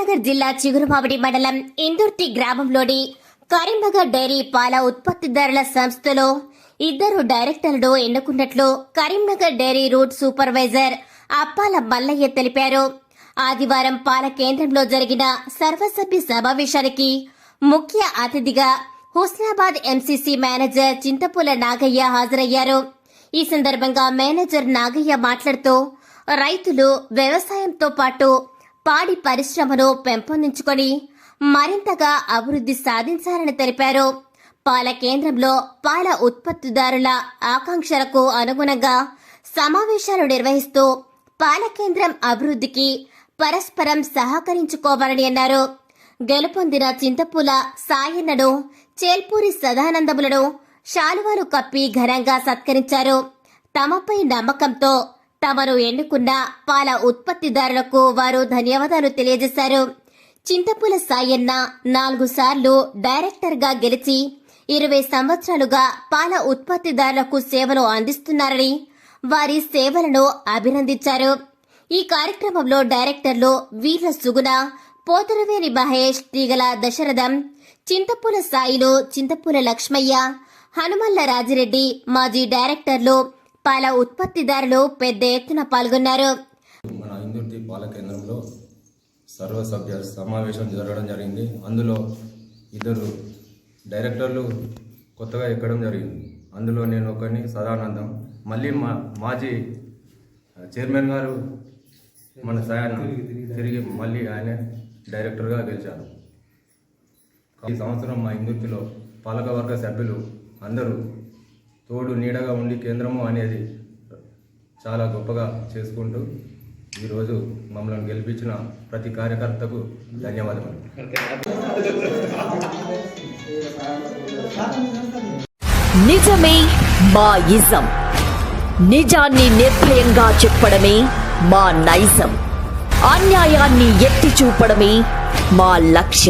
కరీంనగర్ జిల్లా చిగురుమామిడి మండలం ఇందుర్తి గ్రామంలోని కరీంనగర్ డైరీ పాల ఉత్పత్తిదారుల సంస్థలో ఇద్దరు డైరెక్టర్లను ఎన్నుకున్నట్లు Karimnagar dairy route supervisor Appala Mallaiah తెలిపారు. ఆదివారం పాల కేంద్రంలో జరిగిన సర్వసభ్య సమావేశానికి ముఖ్య అతిథిగా హుస్నాబాద్ ఎంసీసీ మేనేజర్ చింతపూల నాగయ్య హాజరయ్యారు. ఈ సందర్భంగా మేనేజర్ నాగయ్య మాట్లాడుతూ రైతులు వ్యవసాయంతో పాటు పాడి పరిశ్రమను పెంపొందించుకొని మరింతగా అభివృద్ధి సాధించాలని తెలిపారు. పాల కేంద్రంలో పాల ఉత్పత్తిదారుల ఆకాంక్షలకు అనుగుణంగా సమావేశాలు నిర్వహిస్తూ పాల కేంద్రం అభివృద్ధికి పరస్పరం సహకరించుకోవాలని అన్నారు. గెలుపొందిన చింతపూల సాయన్నను చేల్పూరి సదానందములను శాలువాలు కప్పి ఘనంగా సత్కరించారు. తమపై నమ్మకంతో తమను ఎన్నుకున్న పాల ఉత్పత్తిదారులకు వారు ధన్యవాదాలు తెలియజేశారు. చింతపుల సాయన్న నాలుగు సార్లు డైరెక్టర్గా గెలిచి ఇరవై సంవత్సరాలుగా పాల ఉత్పత్తిదారులకు సేవలు అందిస్తున్నారని వారి సేవలను అభినందించారు. ఈ కార్యక్రమంలో డైరెక్టర్లు వీర్ల సుగుణ పోతరవేని మహేష్ తీగల దశరథం చింతపూల సాయిలు చింతపూల లక్ష్మయ్య హనుమల్ల రాజిరెడ్డి మాజీ డైరెక్టర్లు పాల ఉత్పత్తిదారులు పెద్ద ఎత్తున పాల్గొన్నారు. మన ఇందుర్తి పాల కేంద్రంలో సర్వసభ్య సమావేశం జరగడం జరిగింది. అందులో ఇద్దరు డైరెక్టర్లు కొత్తగా ఎక్కడం జరిగింది. అందులో నేను ఒకరిని సదానందం మళ్ళీ మా మాజీ చైర్మన్ గారు మన సాయన్న తిరిగి మళ్ళీ ఆయన డైరెక్టర్గా గెలిచారు. ఈ సంవత్సరం మా ఇందుర్తిలో పాలకవర్గ సభ్యులు అందరూ తోడు నీడగా ఉండి కేంద్రము అనేది చాలా గొప్పగా చేసుకుంటూ ఈరోజు మమ్మల్ని గెలిపించిన ప్రతి కార్యకర్తకు ధన్యవాదములు. నిజమే మా ఇజం. నిజాన్ని నిర్భయంగా చెప్పడమే మా నైజం. అన్యాయాన్ని ఎత్తి చూపడమే మా లక్ష్యం.